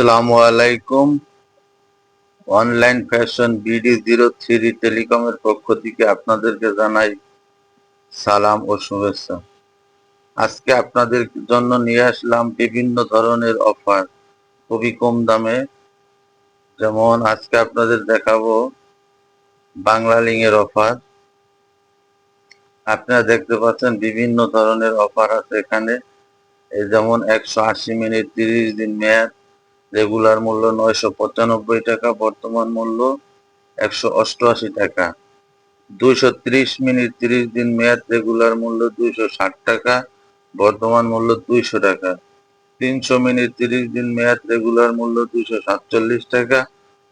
আসসালামু আলাইকুম। Online fashion BD zero three টেলিকমের পক্ষ থেকে আপনাদেরকে জানাই সালাম ও শুভেচ্ছা। আজকে আপনাদের জন্য নিয়ে আসলাম বিভিন্ন ধরনের অফার, খুবই কম দামে। যেমন আজকে আপনাদের দেখাবো বাংলা লিঙ্কের অফার। আপনারা দেখতে পাচ্ছেন বিভিন্ন ধরনের অফার আছে এখানে। যেমন একশো আশি মিনিট তিরিশ দিন মেয়াদ রেগুলার মূল্য নয়শো পঁচানব্বই টাকা, বর্তমান মূল্য একশো অষ্টআশি টাকা। দুইশো ত্রিশ মিনিট তিরিশ দিন মেয়াদ রেগুলার মূল্য দুইশো ষাট টাকা, বর্তমান মূল্য দুইশো টাকা। তিনশো মিনিট তিরিশ দিন মেয়াদ রেগুলার মূল্য দুইশো সাতচল্লিশ টাকা,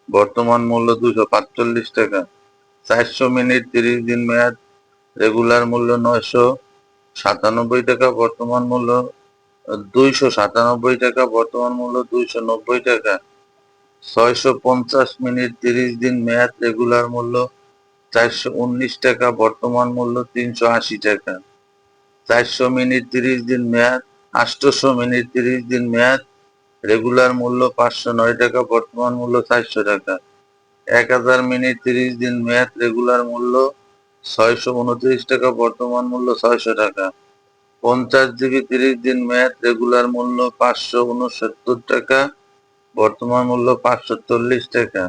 বর্তমান মূল্য দুইশো পাঁচচল্লিশ টাকা। চারশো মিনিট তিরিশ দিন মেয়াদ রেগুলার মূল্য নয়শো সাতানব্বই টাকা, বর্তমান মূল্য দুইশো সাতানব্বই টাকা, বর্তমান মূল্য দুইশো নব্বই টাকা। ছয়শো পঞ্চাশ মিনিট তিরিশ দিন মেয়াদ রেগুলার মূল্য চারশো উনিশ টাকা, বর্তমান মূল্য তিনশো আশি টাকা। চারশো মিনিট তিরিশ দিন মেয়াদ আটশোশো মিনিট তিরিশ দিন মেয়াদ, রেগুলার মূল্য পাঁচশো নয় টাকা, বর্তমান মূল্য চারশো টাকা। এক হাজার মিনিট তিরিশ দিন মেয়াদ, রেগুলার মূল্য ছয়শো উনত্রিশ টাকা, বর্তমান মূল্য ছয়শো টাকা। পঞ্চাশ জিবি তিরিশ দিন মেয়াদ রেগুলার মূল্য পাঁচশো উনসত্তর টাকা, বর্তমান মূল্য পাঁচশো চল্লিশ টাকা।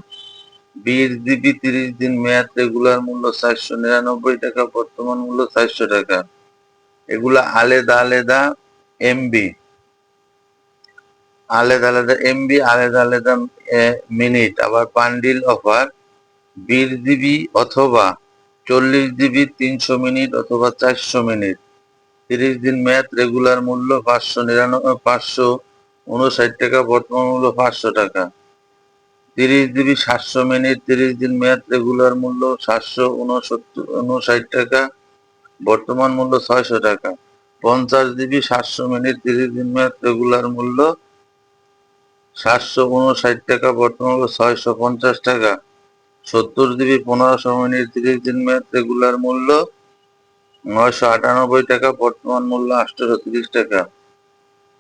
বিশ জিবি তিরিশ দিন মেয়াদ রেগুলার মূল্য চারশো নিরানব্বই টাকা, বর্তমান মূল্য চারশো টাকা। এগুলা আলাদা আলাদা এমবি আলাদা আলাদা এমবি আলাদা আলাদা মিনিট আবার পান্ডিল অফার বিশ জিবি অথবা চল্লিশ জিবি তিনশো মিনিট অথবা চারশো মিনিট তিরিশ দিন মেয়াদ রেগুলার মূল্য পাঁচশো নিরানব্বই পাঁচশো উনষাট টাকা, বর্তমান মূল্য পাঁচশো টাকা। তিরিশ জিবি সাতশো মিনিট, তিরিশ দিন মেয়াদ রেগুলার মূল্য সাতশো উনসত্তর উনষাট টাকা, বর্তমান মূল্য ছয়শো টাকা। পঞ্চাশ জিবি সাতশো মিনিট, তিরিশ দিন মেয়াদ রেগুলার মূল্য সাতশো উনষাট টাকা, বর্তমান মূল্য ছয়শো পঞ্চাশ টাকা। সত্তর জিবি পনেরোশো মিনিট, তিরিশ দিন মেয়াদ রেগুলার মূল্য নয়শো আটানব্বই টাকা, বর্তমান মূল্য আটশোশো তিরিশ টাকা।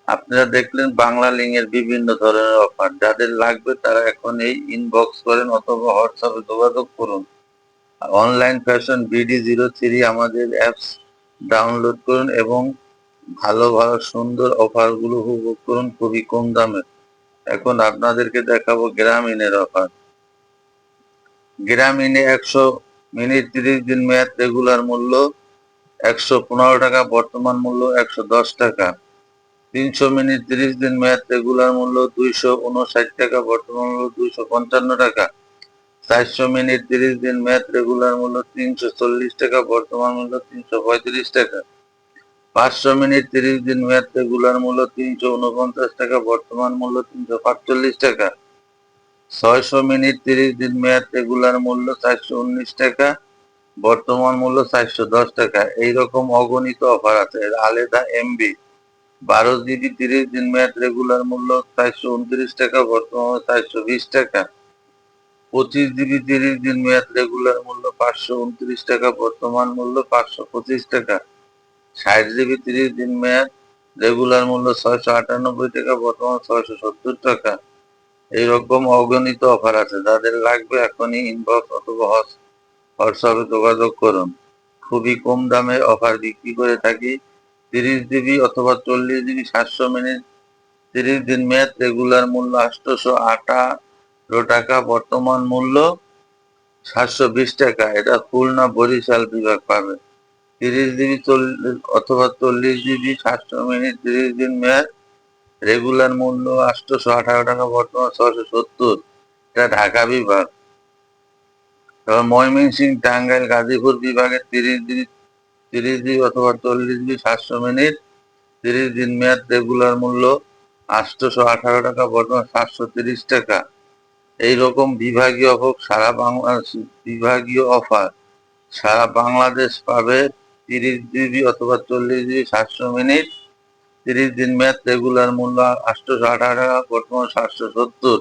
আপনারা দেখলেন, বাংলা লিঙ্কের বিভিন্ন ধরনের অফার। যাদের লাগবে তারা এখন এই ইনবক্স করেন অথবা হোয়াটসঅ্যাপে যোগাযোগ করুন। Online fashion BD zero three আমাদের অ্যাপস ডাউনলোড করুন এবং ভালো ভালো, সুন্দর অফারগুলো উপভোগ করুন খুবই কম দামে। এখন আপনাদেরকে দেখাবো গ্রামীণের অফার। গ্রামীণে একশো মিনিট তিরিশ দিন মেয়াদ রেগুলার মূল্য একশো পনেরো টাকা, বর্তমান মূল্য একশো দশ টাকা। তিনশো মিনিট তিরিশ দিন মেয়াদ, রেগুলার মূল্য দুইশো উনষাট টাকা, বর্তমান মূল্য দুইশো পঞ্চান্ন টাকা। চারশো মিনিট তিরিশ দিন মেয়াদ, রেগুলার মূল্য তিনশো চল্লিশ টাকা, বর্তমান মূল্য তিনশো পঁয়ত্রিশ টাকা। পাঁচশো মিনিট তিরিশ দিন মেয়াদ, রেগুলার মূল্য তিনশো উনপঞ্চাশ টাকা, বর্তমান মূল্য তিনশো পাঁচচল্লিশ টাকা। ছয়শো মিনিট তিরিশ দিন মেয়াদ, রেগুলার মূল্য চারশো উনিশ টাকা। বর্তমান মূল্য চারশো দশ টাকা। এইরকম অগণিত অফার আছে। আলাদা এমবি বারো জিবি, তিরিশ দিন মেয়াদ রেগুলার মূল্য চারশো উনত্রিশ টাকা, বর্তমান চারশো বিশ টাকা। পঁচিশ জিবি, তিরিশ দিন মেয়াদ রেগুলার মূল্য পাঁচশো উনত্রিশ টাকা, বর্তমান মূল্য পাঁচশো পঁচিশ টাকা। ষাট জিবি, তিরিশ দিন মেয়াদ রেগুলার মূল্য ছয়শো আটানব্বই টাকা, বর্তমান ছয়শো সত্তর টাকা। এইরকম অগণিত অফার আছে। যাদের লাগবে এখনই ইনবক্স অথবা হোয়াটসঅ্যাপে যোগাযোগ করুন। খুবই কম দামে অফার বিক্রি করে থাকি। তিরিশ জিবি অথবা চল্লিশ জিবি সাতশো মিনিট তিরিশ দিন মেয়াদ রেগুলার মূল্য আটশোশো আঠারো টাকা বর্তমান মূল্য সাতশো বিশ টাকা। এটা খুলনা বরিশাল বিভাগ পাবে। তিরিশ জিবি চল্লিশ অথবা চল্লিশ জিবি সাতশো মিনিট তিরিশ দিন মেয়াদ রেগুলার মূল্য আটশোশো আঠারো টাকা বর্তমান ছশো সত্তর। এটা ঢাকা বিভাগ। তারপর ময়মনসিং টাঙ্গাইল, গাজীপুর বিভাগের তিরিশ জিবি তিরিশ জিবি অথবা চল্লিশ জিবি সাতশো মিনিট, তিরিশ দিন মেয়াদ রেগুলার মূল্য আটশোশো আঠারো টাকা, বর্তমান সাতশো তিরিশ টাকা। এইরকম বিভাগীয় হোক, সারা বাংলা, বিভাগীয় অফার, সারা বাংলাদেশ পাবে তিরিশ জিবি অথবা চল্লিশ জিবি সাতশো মিনিট, তিরিশ দিন মেয়াদ রেগুলার মূল্য আটশোশো আঠারো টাকা, বর্তমান সাতশো সত্তর।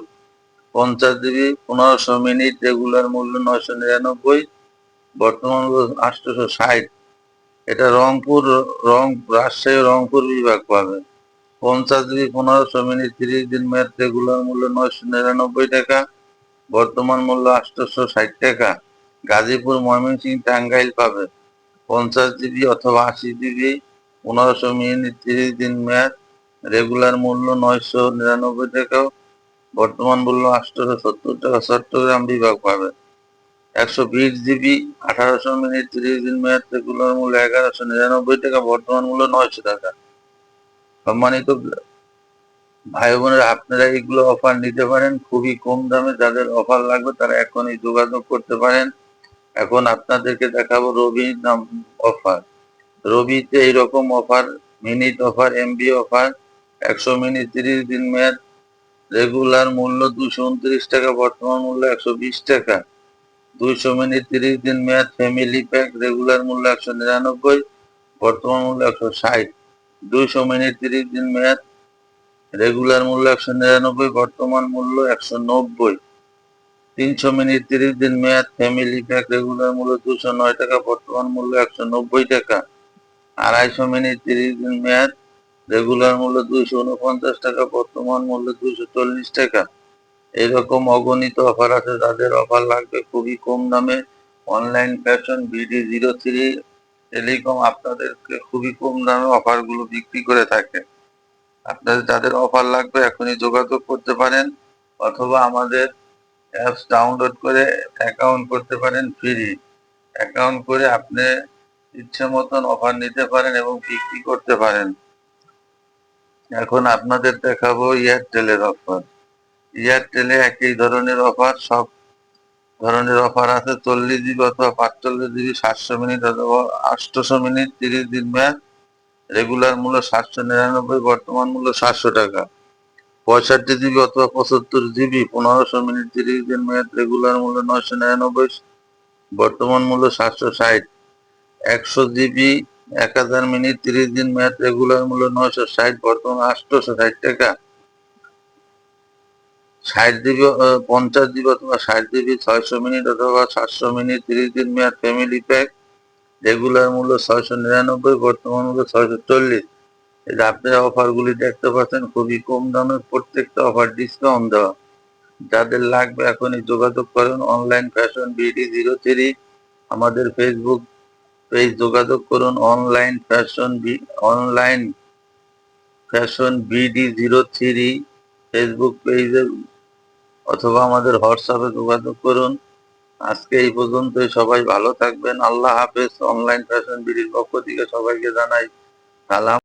পঞ্চাশ জিবি পনেরোশো মিনিট রেগুলার মূল্য নয়শো নিরানব্বই, বর্তমান আটশোশো ষাট। এটা রংপুর, রং, রাজশাহী, রংপুর বিভাগ পাবে। পঞ্চাশ জিবি পনেরোশো মিনিট, তিরিশ দিন মেয়াদ রেগুলার মূল্য নয়শো নিরানব্বই টাকা, বর্তমান মূল্য আটশোশো ষাট টাকা। গাজীপুর ময়মনসিং টাঙ্গাইল পাবে। পঞ্চাশ জিবি অথবা আশি জিবি পনেরোশো মিনিট, তিরিশ দিন মেয়াদ রেগুলার মূল্য নয়শো নিরানব্বই টাকা বর্তমান মূল্য আটশোশো সত্তর টাকা চট্টগ্রাম বিভাগ পাবে। একশো বিশ জিবি আঠারোশো মিনিট তিরিশ দিন মেয়াদ রেগুলার মূল্য এগারোশো নিরানব্বই টাকা, বর্তমান মূল্য নয়শো টাকা। সম্মানিত ভাই বোনেরা, আপনারা এগুলো অফার নিতে পারেন, খুবই কম দামে যাদের অফার লাগবে তারা এখনই যোগাযোগ করতে পারেন। এখন আপনাদেরকে দেখাবো রবি নাম অফার রবিতে এইরকম offer minute offer MB offer একশো মিনিট তিরিশ দিন মেয়াদ রেগুলার মূল্য দুশো উনত্রিশ টাকা, বর্তমান মূল্য একশো বিশ টাকা। দুইশো মিনিট তিরিশ দিন মেয়াদ ফ্যামিলি প্যাক রেগুলার মূল্য একশো নিরানব্বই, বর্তমান মূল্য একশো ষাট। দুইশো মিনিট তিরিশ দিন মেয়াদ রেগুলার মূল্য একশো নিরানব্বই, বর্তমান মূল্য একশো নব্বই। তিনশো মিনিট তিরিশ দিন মেয়াদ ফ্যামিলি প্যাক রেগুলার মূল্য দুশো নয় টাকা, বর্তমান মূল্য একশো নব্বই টাকা। আড়াইশো মিনিট তিরিশ দিন মেয়াদ রেগুলার মূল্য দুইশো উনপঞ্চাশ টাকা, বর্তমান মূল্য দুইশো চল্লিশ টাকা। এরকম অগণিত অফার আছে, যাদের অফার লাগবে খুবই কম দামে। Online fashion BD zero three telecom আপনাদেরকে খুবই কম দামে অফারগুলো বিক্রি করে থাকে। আপনাদের যাদের অফার লাগবে এখনই যোগাযোগ করতে পারেন, অথবা আমাদের অ্যাপস ডাউনলোড করে অ্যাকাউন্ট করতে পারেন ফ্রি অ্যাকাউন্ট করে আপনি ইচ্ছে মতন অফার নিতে পারেন এবং বিক্রি করতে পারেন। এখন আপনাদের দেখাবো এয়ারটেলের অফার এয়ারটেলে একই ধরনের অফার সব ধরনের অফার আছে, চল্লিশ জিবি অথবা পাঁচচল্লিশ জিবি সাতশো মিনিট অথবা আটশোশো মিনিট, তিরিশ দিন ম্যাচ রেগুলার মূল্য সাতশো নিরানব্বই, বর্তমান মূল্য সাতশো টাকা। পঁয়ষট্টি জিবি অথবা পঁচাত্তর জিবি পনেরোশো মিনিট, তিরিশ দিন মেয়াদ রেগুলার মূল্য নয়শো নিরানব্বই, বর্তমান মূল্য সাতশো ষাট। একশো জিবি এক হাজার মিনিট, তিরিশ দিন মেয়াদ রেগুলার মূল্য নয়শো ষাট, বর্তমান আটশোশো ষাট টাকা। ষাট জিবি পঞ্চাশ জিবি অথবা ষাট জিবি ছয়শো মিনিট অথবা সাতশো মিনিট, তিরিশ দিন মেয়াদ ফ্যামিলি প্যাক। রেগুলার মূল্য ছয়শো নিরানব্বই, বর্তমান মূল্য ছয়শো চল্লিশ। যে আপনারা অফারগুলি দেখতে পাচ্ছেন, খুবই কম দামে প্রত্যেকটা অফার ডিসকাউন্ট দেওয়া। যাদের লাগবে এখনই যোগাযোগ করেন online fashion BD zero three আমাদের ফেসবুক পেজ যোগাযোগ করুন online fashion online fashion BD zero three Facebook পেজে অথবা আমাদের হোয়াটসঅ্যাপে যোগাযোগ করুন। আজকে এই পর্যন্তই, সবাই ভালো থাকবেন। আল্লাহ হাফেজ। অনলাইন ফ্যাশন বিডির পক্ষ থেকে সবাইকে জানাই সালাম।